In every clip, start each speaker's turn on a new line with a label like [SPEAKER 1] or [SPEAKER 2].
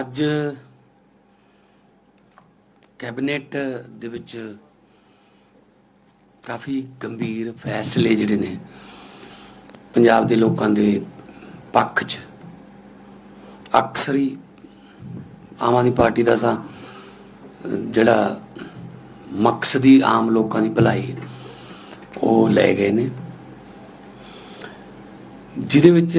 [SPEAKER 1] ਅੱਜ ਕੈਬਨਿਟ ਦੇ ਵਿੱਚ ਕਾਫੀ ਗੰਭੀਰ ਫੈਸਲੇ ਜਿਹੜੇ ਨੇ ਪੰਜਾਬ ਦੇ ਲੋਕਾਂ ਦੇ ਪੱਖ 'ਚ। ਅਕਸਰ ਹੀ ਆਮ ਆਦਮੀ ਪਾਰਟੀ ਦਾ ਤਾਂ ਜਿਹੜਾ ਮਕਸਦ ਹੀ ਆਮ ਲੋਕਾਂ ਦੀ ਭਲਾਈ ਉਹ ਲੈ ਗਏ ਨੇ। ਜਿਹਦੇ ਵਿੱਚ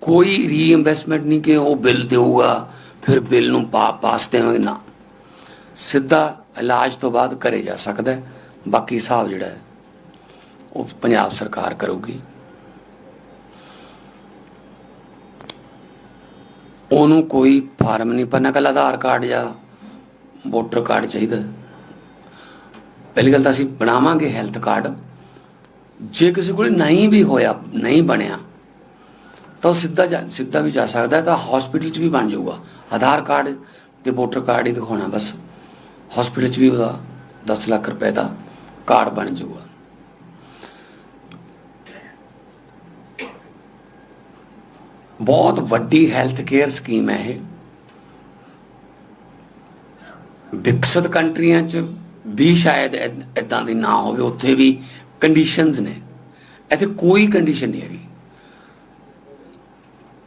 [SPEAKER 1] ਕੋਈ ਰੀਇਨਵੈਸਟਮੈਂਟ ਨਹੀਂ ਕਿ ਉਹ ਬਿੱਲ ਦੇਊਗਾ, ਫਿਰ ਬਿੱਲ ਨੂੰ ਪਾ, ਪਾਸ ਦੇਵਾਂਗੇ। ਨਾ। ਸਿੱਧਾ ਇਲਾਜ ਤੋਂ ਬਾਅਦ ਕਰੇ ਜਾ ਸਕਦਾ ਹੈ। ਬਾਕੀ ਹਿਸਾਬ ਜਿਹੜਾ ਹੈ, ਉਹ ਪੰਜਾਬ ਸਰਕਾਰ ਕਰੂਗੀ। ਉਹਨੂੰ ਕੋਈ ਫਾਰਮ ਨਹੀਂ ਭਰਨਾ ਕੱਲ ਆਧਾਰ ਕਾਰਡ ਜਾਂ ਵੋਟਰ ਕਾਰਡ ਚਾਹੀਦਾ ਪਹਿਲੀ ਗੱਲ ਤਾਂ ਅਸੀਂ ਬਣਾਵਾਂਗੇ ਹੈਲਥ ਕਾਰਡ। ਜੇ ਕਿਸੇ ਕੋਲ ਨਹੀਂ ਵੀ ਹੋਇਆ, ਨਹੀਂ ਬਣਿਆ ਤਾਂ ਉਹ ਸਿੱਧਾ ਜਾ- ਸਿੱਧਾ ਵੀ ਜਾ ਸਕਦਾ ਹੈ, ਤਾਂ ਹਸਪੀਟਲ 'ਚ ਵੀ ਬਣ ਜਾਊਗਾ। ਆਧਾਰ ਕਾਰਡ ਤੇ ਵੋਟਰ ਕਾਰਡ ਹੀ ਦਿਖਾਉਣਾ ਬਸ। ਹਸਪੀਟਲ 'ਚ ਵੀ ਉਹਦਾ 10 ਲੱਖ ਰੁਪਏ ਦਾ ਕਾਰਡ ਬਣ ਜਾਊਗਾ। ਬਹੁਤ ਵੱਡੀ ਹੈਲਥ ਕੇਅਰ ਸਕੀਮ ਹੈ ਇਹ। ਵਿਕਸਿਤ ਕੰਟਰੀਆਂ 'ਚ ਵੀ ਸ਼ਾਇਦ ਇਦਾਂ ਦੀ ਨਾ ਹੋਵੇ, ਉੱਥੇ ਵੀ ਕੰਡੀਸ਼ਨਸ ਨੇ। ਇੱਥੇ ਕੋਈ ਕੰਡੀਸ਼ਨ ਨਹੀਂ ਹੈਗੀ।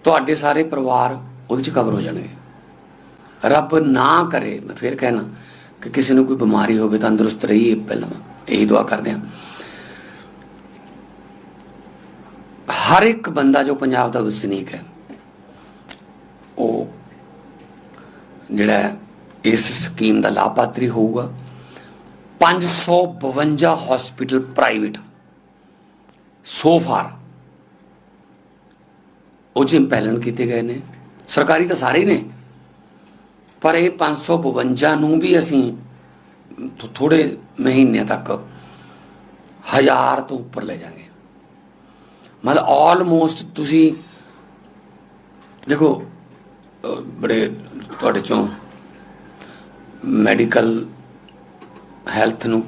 [SPEAKER 1] ਤੁਹਾਡੇ ਸਾਰੇ ਪਰਿਵਾਰ ਉਹਦੇ 'ਚ ਕਵਰ ਹੋ ਜਾਣਗੇ। ਰੱਬ ਨਾ ਕਰੇ, ਮੈਂ ਫੇਰ ਕਹਿਣਾ ਕਿ ਕਿਸੇ ਨੂੰ ਕੋਈ ਬਿਮਾਰੀ ਹੋਵੇ, ਤੰਦਰੁਸਤ ਰਹੀਏ, ਪਹਿਲਾਂ ਇਹੀ ਦੁਆ ਕਰਦੇ ਹਾਂ। ਹਰ ਇੱਕ ਬੰਦਾ ਜੋ ਪੰਜਾਬ ਦਾ ਵਸਨੀਕ ਹੈ, ਉਹ ਜਿਹੜਾ ਇਸ ਸਕੀਮ ਦਾ ਲਾਭਪਾਤਰੀ ਹੋਊਗਾ। 552 ਹਸਪੀਟਲ ਪ੍ਰਾਈਵੇਟ ਸੋ ਫਾਰ ਉਹ ਜਿਮ ਪਹਿਲਨ ਕੀਤੇ ਗਏ ਨੇ। ਸਰਕਾਰੀ ਤਾਂ ਸਾਰੇ ਹੀ ਨੇ। ਪਰ ਇਹ 552 ਨੂੰ ਵੀ ਅਸੀਂ ਥੋ- ਥੋੜੇ ਮਹੀਨੇ ਤੱਕ ਹਜ਼ਾਰ ਤੋਂ ਉੱਪਰ ਲੈ ਜਾਾਂਗੇ। ਮਤਲਬ ਆਲਮੋਸਟ ਤੁਸੀਂ ਦੇਖੋ ਬੜੇ ਤੁਹਾਡੇ ਚੋਂ ਮੈਡੀਕਲ ਹੈਲਥ ਨੂੰ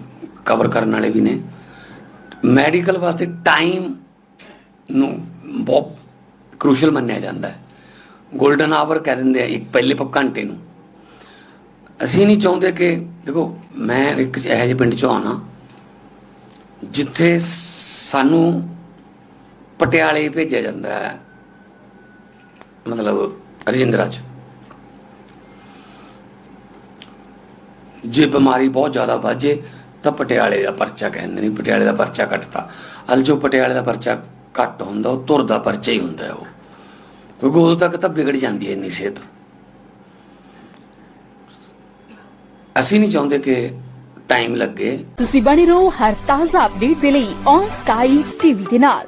[SPEAKER 1] ਕਵਰ ਕਰਨ ਵਾਲੇ ਵੀ ਨੇ। ਮੈਡੀਕਲ ਵਾਸਤੇ ਟਾਈਮ ਨੂੰ ਬਹੁਤ ਕ੍ਰੂਸ਼ਲ ਮੰਨਿਆ ਜਾਂਦਾ ਹੈ। 골ਡਨ ਆਵਰ ਕਹਿ ਦਿੰਦੇ ਆ, ਇੱਕ ਪਹਿਲੇ ਪ, ਘੰਟੇ ਨੂੰ। ਅਸੀਂ ਨਹੀਂ ਚਾਹੁੰਦੇ ਕਿ, ਦੇਖੋ, ਮੈਂ ਇੱਕ ਇਹੋ ਜਿਹੇ ਪਿੰਡ ਚੋਂ ਆਣਾ ਜਿੱਥੇ ਸਾਨੂੰ ਪਟਿਆਲੇ ਭੇਜਿਆ ਜਾਂਦਾ ਹੈ, ਮਤਲਬ ਰਜਿੰਦਰਾ ਚ। ਜੇ ਬਿਮਾਰੀ ਬਹੁਤ ਜ਼ਿਆਦਾ ਵੱਜੇ ਤਾਂ ਪਟਿਆਲੇ ਦਾ ਪਰਚਾ ਕਹਿੰਦੇ ਨੇ, ਪਟਿਆਲੇ ਦਾ ਪਰਚਾ ਕੱਟਤਾ। ਅਲ ਜੋ ਪਟਿਆਲੇ ਦਾ ਪਰਚਾ ਘੱਟ ਹੁੰਦਾ, ਉਹ ਤੁਰਦਾ ਪਰਚਾ ਹੀ ਹੁੰਦਾ ਉਹ। ਕਿਉਂਕਿ ਉਦੋਂ ਤੱਕ ਤਾਂ ਵਿਗੜ ਜਾਂਦੀ ਹੈ ਇੰਨੀ ਸਿਹਤ। ਅਸੀਂ ਨਹੀਂ ਚਾਹੁੰਦੇ ਕਿ ਟਾਈਮ ਲੱਗੇ।
[SPEAKER 2] ਤੁਸੀਂ ਬਣੇ ਰਹੋ ਹਰ ਤਾਜ਼ਾ ਅਪਡੇਟ ਦੇ ਲਈ ਔਨ ਸਕਾਈ ਟੀਵੀ ਦੇ ਨਾਲ।